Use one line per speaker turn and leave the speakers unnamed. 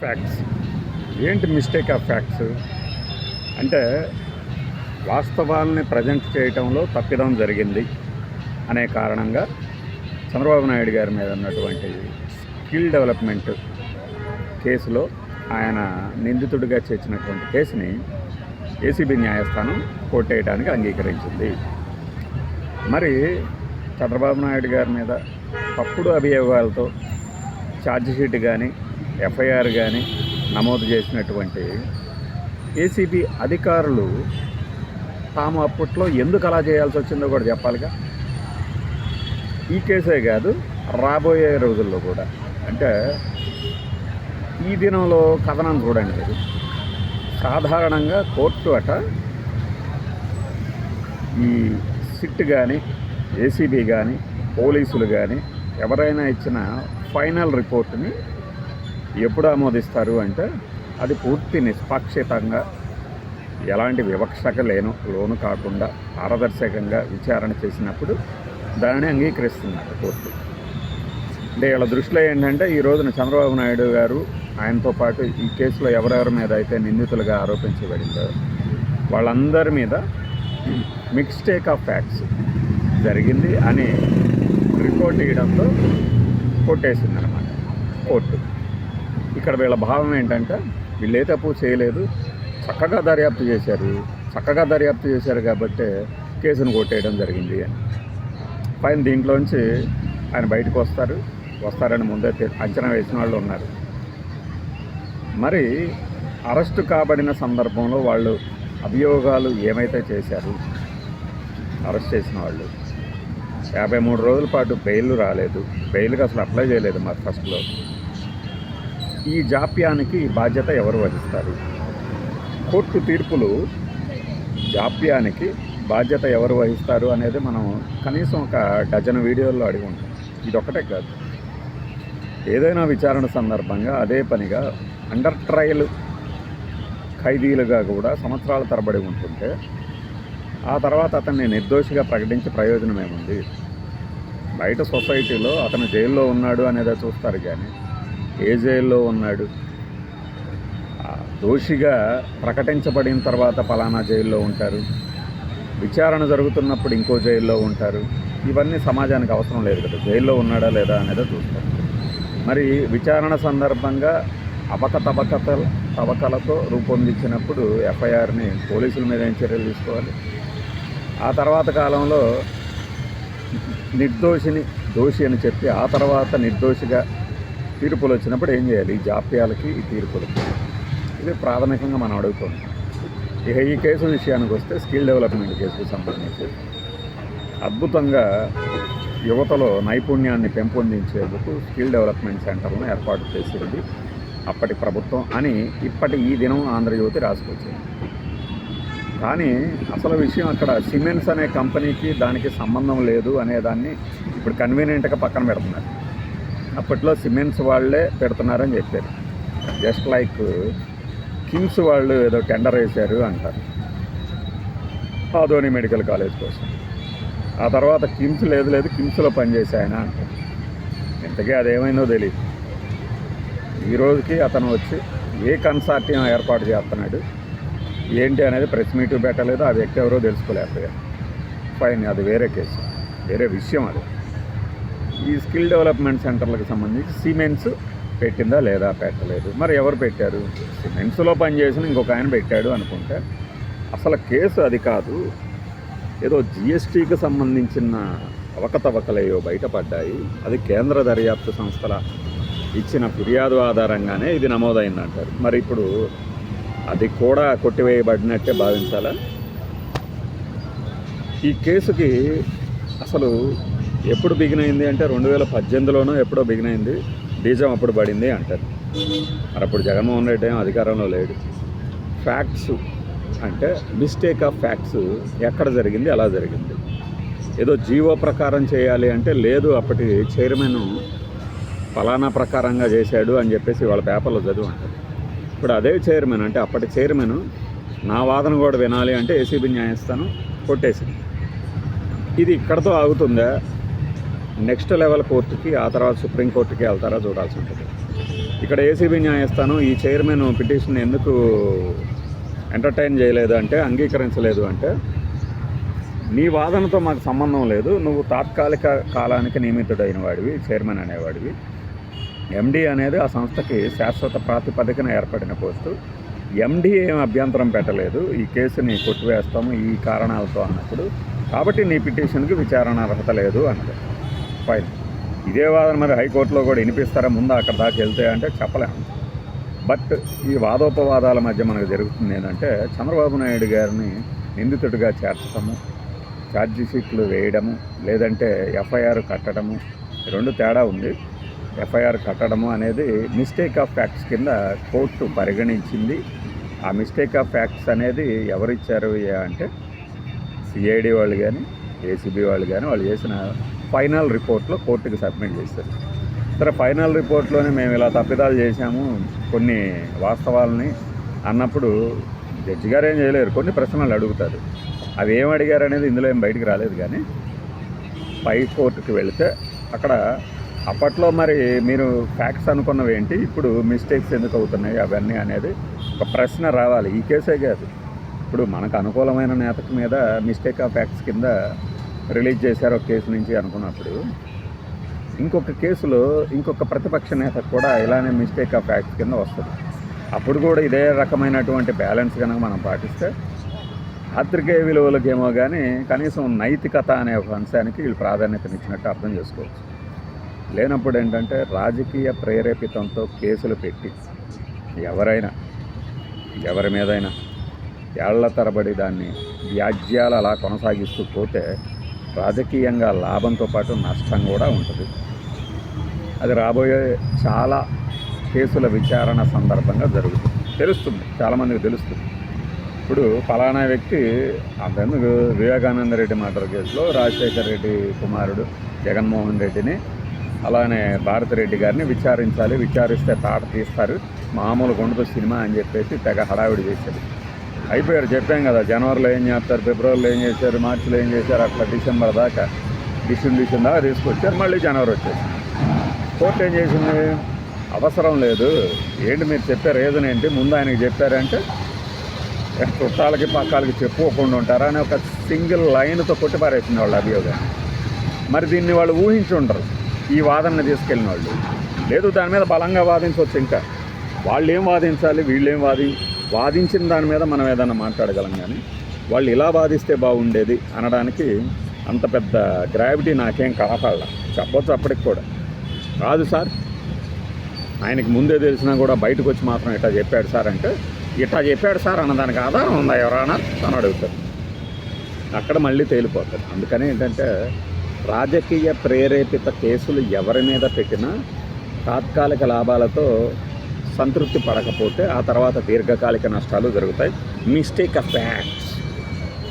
Facts ఏంటి mistake of facts అంటే వాస్తవాల్ని present చేయటంలో తప్పిదం జరిగింది అనే కారణంగా చంద్రబాబు నాయుడు గారి మీద ఉన్నటువంటి స్కిల్ డెవలప్మెంట్ కేసులో ఆయన నిందితుడిగా చేర్చినటువంటి కేసుని ఏసీబీ న్యాయస్థానం కొట్టేయడానికి అంగీకరించింది. మరి చంద్రబాబు నాయుడు గారి మీద తప్పుడు అభియోగాలతో ఛార్జ్షీట్ కానీ ఎఫ్ఐఆర్ కానీ నమోదు చేసినటువంటి ఏసీబీ అధికారులు తాము అప్పట్లో ఎందుకు అలా చేయాల్సి వచ్చిందో కూడా చెప్పాలిగా. ఈ కేసే కాదు రాబోయే రోజుల్లో కూడా. అంటే ఈ దినంలో కథనం చూడండి మీరు. సాధారణంగా కోర్టు అట ఈ సిట్ కానీ ఏసీబీ కానీ పోలీసులు కానీ ఎవరైనా ఇచ్చిన ఫైనల్ రిపోర్ట్ని ఎప్పుడు ఆమోదిస్తారు అంటే అది పూర్తి నిష్పాక్షితంగా ఎలాంటి వివక్షక లేను లోను కాకుండా పారదర్శకంగా విచారణ చేసినప్పుడు దానిని అంగీకరిస్తున్నారు కోర్టు. అంటే వీళ్ళ దృష్టిలో ఏంటంటే ఈ రోజున చంద్రబాబు నాయుడు గారు ఆయనతో పాటు ఈ కేసులో ఎవరెవరి మీద అయితే నిందితులుగా ఆరోపించబడిందో వాళ్ళందరి మీద మిక్స్టేక్ ఆఫ్ ఫ్యాక్ట్స్ జరిగింది అని రిపోర్ట్ ఇవ్వడంతో కొట్టేసిందనమాట కోర్టు. ఇక్కడ వీళ్ళ భావం ఏంటంటే వీళ్ళు ఏ తప్పు చేయలేదు. చక్కగా దర్యాప్తు చేశారు. చక్కగా దర్యాప్తు చేశారు కాబట్టి కేసును కొట్టేయడం జరిగింది అని. పైన దీంట్లోంచి ఆయన బయటకు వస్తారు. వస్తారని ముందే అంచనా వేసిన వాళ్ళు ఉన్నారు. మరి అరెస్టు కాబడిన సందర్భంలో వాళ్ళు అభియోగాలు ఏమైతే చేశారు? అరెస్ట్ చేసిన వాళ్ళు. యాభై మూడు రోజుల పాటు బెయిల్ రాలేదు. బెయిల్కి అసలు అప్లై చేయలేదు మరి ఫస్ట్లో. ఈ జాప్యానికి బాధ్యత ఎవరు వహిస్తారు? కోర్టు తీర్పులు జాప్యానికి బాధ్యత ఎవరు వహిస్తారు అనేది మనం కనీసం ఒక డజన్ వీడియోల్లో అడిగి ఉంటాం. ఇదొకటే కాదు. ఏదైనా విచారణ సందర్భంగా అదే పనిగా అండర్ ట్రయల్ ఖైదీలుగా కూడా సంవత్సరాల తరబడి ఉంటుంటే ఆ తర్వాత అతన్ని నిర్దోషిగా ప్రకటించే ప్రయోజనం ఏముంది? బయట సొసైటీలో అతను జైల్లో ఉన్నాడు అనేది చూస్తారు కానీ ఏ జైల్లో ఉన్నాడు? దోషిగా ప్రకటించబడిన తర్వాత పలానా జైల్లో ఉంటారు. విచారణ జరుగుతున్నప్పుడు ఇంకో జైల్లో ఉంటారు. ఇవన్నీ సమాజానికి అవసరం లేదు కదా. జైల్లో ఉన్నాడా లేదా అనేది చూస్తారు మరి విచారణ సందర్భంగా అవకతవకత తవకలతో రూపొందించినప్పుడు ఎఫ్ఐఆర్ని పోలీసుల మీద ఏం చర్యలు తీసుకోవాలి? ఆ తర్వాత కాలంలో నిర్దోషిని దోషి అని చెప్పి ఆ తర్వాత నిర్దోషిగా తీర్పులు వచ్చినప్పుడు ఏం చేయాలి? ఈ జాప్యాలకి ఈ తీర్పులకి ఇది ప్రాథమికంగా మనం అడుగుతున్నాం. ఇక ఈ కేసు విషయానికి వస్తే స్కిల్ డెవలప్మెంట్ కేసుకు సంబంధించి అద్భుతంగా యువతలో నైపుణ్యాన్ని పెంపొందించేందుకు స్కిల్ డెవలప్మెంట్ సెంటర్లను ఏర్పాటు చేసింది అప్పటి ప్రభుత్వం అని ఇప్పటి ఈ దినం ఆంధ్రజ్యోతి రాసుకొచ్చింది. కానీ అసలు విషయం అక్కడ సిమెంట్స్ అనే కంపెనీకి దానికి సంబంధం లేదు అనేదాన్ని ఇప్పుడు కన్వీనియంట్గా పక్కన పెడుతున్నారు. అప్పట్లో సిమెంట్స్ వాళ్ళే పెడుతున్నారని చెప్పారు. జస్ట్ లైక్ కిమ్స్ వాళ్ళు ఏదో టెండర్ వేశారు అంటారు. ఆదోని మెడికల్ కాలేజ్ కోసం. ఆ తర్వాత కిమ్స్ లేదు లేదు కిమ్స్లో పనిచేశాయన అంటారు. ఇంతకీ అదేమైందో తెలియదు ఈ రోజుకి అతను వచ్చి ఏ కన్సార్టియం ఏర్పాటు చేస్తున్నాడు ఏంటి అనేది ప్రెస్ మీట్ పెట్టలేదు ఆ వ్యక్తి ఎవరో తెలుసుకోలేకపోయారు. ఫైన్ అది వేరే కేసు. వేరే విషయం అది. ఈ స్కిల్ డెవలప్మెంట్ సెంటర్లకు సంబంధించి సిమెంట్స్ పెట్టిందా లేదా పెట్టలేదు. మరి ఎవరు పెట్టారు? సిమెంట్స్లో పనిచేసిన ఇంకొక ఆయన పెట్టాడు అనుకుంటే అసలు కేసు అది కాదు. ఏదో జిఎస్టీకి సంబంధించిన అవకతవకలయో బయటపడ్డాయి. అది కేంద్ర దర్యాప్తు సంస్థల ఇచ్చిన ఫిర్యాదు ఆధారంగానే ఇది నమోదైందంటారు. మరి ఇప్పుడు అది కూడా కొట్టివేయబడినట్టే భావించాలా? ఈ కేసుకి అసలు ఎప్పుడు బిగినైంది అంటే రెండు వేల పద్దెనిమిదిలోనో ఎప్పుడో బిగిన్ అయింది. బీజం అప్పుడు పడింది అంటారు. మరి అప్పుడు జగన్మోహన్ రెడ్డి ఏం అధికారంలో లేడు. ఫ్యాక్ట్స్ అంటే మిస్టేక్ ఆఫ్ ఫ్యాక్ట్స్ ఎక్కడ జరిగింది ఎలా జరిగింది. ఏదో జీవో ప్రకారం చేయాలి అంటే లేదు అప్పటి చైర్మన్ ఫలానా ప్రకారంగా చేశాడు అని చెప్పేసి వాళ్ళ పేపర్లో చదువు అంటారు. ఇప్పుడు అదే చైర్మన్ అంటే అప్పటి చైర్మన్ నా వాదన కూడా వినాలి అంటే ఏసీబీ న్యాయస్థానం కొట్టేసింది. ఇది ఇక్కడతో ఆగుతుందా? నెక్స్ట్ లెవెల్ కోర్టుకి ఆ తర్వాత సుప్రీంకోర్టుకి వెళ్తారా చూడాల్సి ఉంటుంది. ఇక్కడ ఏసీబీ న్యాయస్థానం ఈ చైర్మన్ పిటిషన్ ఎందుకు ఎంటర్టైన్ చేయలేదు అంటే అంగీకరించలేదు అంటే నీ వాదనతో మాకు సంబంధం లేదు నువ్వు తాత్కాలిక కాలానికి నియమితుడైన వాడివి చైర్మన్ అనేవాడివి. ఎండీ అనేది ఆ సంస్థకి శాశ్వత ప్రాతిపదికన ఏర్పడిన పోస్టు. ఎండీ ఏం అభ్యంతరం పెట్టలేదు ఈ కేసుని కొట్టివేస్తాము ఈ కారణాలతో అన్నప్పుడు. కాబట్టి నీ పిటిషన్కి విచారణ అర్హత లేదు అన్నది. ఫైన్ ఇదే వాదన మరి హైకోర్టులో కూడా వినిపిస్తారా? ముందు అక్కడ దాకా వెళ్తే అంటే చెప్పలేము బట్ ఈ వాదోపవాదాల మధ్య మనకు జరుగుతుంది ఏంటంటే చంద్రబాబు నాయుడు గారిని నిందితుడిగా చేర్చడము ఛార్జీ షీట్లు వేయడము లేదంటే ఎఫ్ఐఆర్ కట్టడము రెండు తేడా ఉంది. ఎఫ్ఐఆర్ కట్టడము అనేది మిస్టేక్ ఆఫ్ ఫ్యాక్ట్స్ కింద కోర్టు పరిగణించింది. ఆ మిస్టేక్ ఆఫ్ ఫ్యాక్ట్స్ అనేది ఎవరిచ్చారు అంటే సిఐడి వాళ్ళు కానీ ఏసీబీ వాళ్ళు కానీ వాళ్ళు చేసిన ఫైనల్ రిపోర్ట్లో కోర్టుకి సబ్మిట్ చేశారు. సరే ఫైనల్ రిపోర్ట్లోనే మేము ఇలా తప్పిదాలు చేశాము కొన్ని వాస్తవాలని అన్నప్పుడు జడ్జి గారు ఏం చేయలేరు కొన్ని ప్రశ్నలు అడుగుతారు. అవి ఏం అడిగారు అనేది ఇందులో ఏం బయటికి రాలేదు కానీ పై కోర్టుకి వెళితే అక్కడ అప్పట్లో మరి మీరు ఫ్యాక్ట్స్ అనుకున్నవి ఏంటి ఇప్పుడు మిస్టేక్స్ ఎందుకు అవుతున్నాయి అవన్నీ అనేది ఒక ప్రశ్న రావాలి. ఈ కేసే కాదు. ఇప్పుడు మనకు అనుకూలమైన నేతకు మీద మిస్టేక్ ఆఫ్ ఫ్యాక్ట్స్ కింద రిలీజ్ చేశారు ఒక కేసు నుంచి అనుకున్నప్పుడు ఇంకొక కేసులో ఇంకొక ప్రతిపక్ష నేత కూడా ఇలానే మిస్టేక్ ఆఫ్ యాక్ట్ కింద వస్తుంది. అప్పుడు కూడా ఇదే రకమైనటువంటి బ్యాలెన్స్ కనుక మనం పాటిస్తే పాత్రికేయ విలువలకేమో కానీ కనీసం నైతికత అనే ఒక అంశానికి వీళ్ళు ప్రాధాన్యతనిచ్చినట్టు అర్థం చేసుకోవచ్చు. లేనప్పుడు ఏంటంటే రాజకీయ ప్రేరేపితంతో కేసులు పెట్టి ఎవరైనా ఎవరి మీదైనా ఏళ్ళ తరబడి దాన్ని వ్యాజ్యాలు అలా కొనసాగిస్తూ పోతే రాజకీయంగా లాభంతో పాటు నష్టం కూడా ఉంటుంది. అది రాబోయే చాలా కేసుల విచారణ సందర్భంగా జరుగుతుంది. తెలుస్తుంది. చాలామందికి తెలుస్తుంది. ఇప్పుడు ఫలానా వ్యక్తి అంతెందుకు వివేకానంద రెడ్డి మర్డర్ కేసులో రాజశేఖర రెడ్డి కుమారుడు జగన్మోహన్ రెడ్డిని అలానే భారతిరెడ్డి గారిని విచారించాలి. విచారిస్తే తాట తీస్తారు. మామూలు గుండదు సినిమా అని చెప్పేసి తెగ హడావిడి చేశారు అయిపోయారు చెప్పాం కదా జనవరిలో ఏం చేస్తారు ఫిబ్రవరిలో ఏం చేశారు మార్చిలో ఏం చేశారు అట్లా డిసెంబర్ దాకా డిసెంబర్ డిసెంబర్ దాకా తీసుకొచ్చారు మళ్ళీ జనవరి వచ్చేసి కోర్టు ఏం చేసింది? అవసరం లేదు. ఏంటి మీరు చెప్పే రీజన్ ఏంటి? ముందు ఆయనకి చెప్పారంటే చుట్టాలకి పక్కాలకి చెప్పుకోకుండా ఉంటారా అని ఒక సింగిల్ లైన్తో కొట్టిపారేసింది వాళ్ళ అభియోగాన్ని మరి దీన్ని వాళ్ళు ఊహించి ఉండరు. ఈ వాదనని తీసుకెళ్ళిన వాళ్ళు. లేదు దాని మీద బలంగా వాదించవచ్చు ఇంకా. వాళ్ళు ఏం వాదించాలి వీళ్ళు ఏం వాది వాదించిన దాని మీద మనం ఏదైనా మాట్లాడగలం కానీ వాళ్ళు ఇలా వాదిస్తే బాగుండేది అనడానికి అంత పెద్ద గ్రావిటీ నాకేం కనపడాల. చెప్పొచ్చు అప్పటికి కూడా. కాదు సార్ ఆయనకి ముందే తెలిసినా కూడా బయటకు వచ్చి మాత్రం ఇట్లా చెప్పాడు సార్ అంటే ఇట్లా చెప్పాడు సార్ అన్నదానికి ఆధారం ఉందా ఎవరైనా అని అడుగుతారు. అక్కడ మళ్ళీ తేలిపోతుంది అందుకని ఏంటంటే రాజకీయ ప్రేరేపిత కేసులు ఎవరి మీద పెట్టినా తాత్కాలిక లాభాలతో సంతృప్తి పడకపోతే ఆ తర్వాత దీర్ఘకాలిక నష్టాలు జరుగుతాయి. Mistake of facts.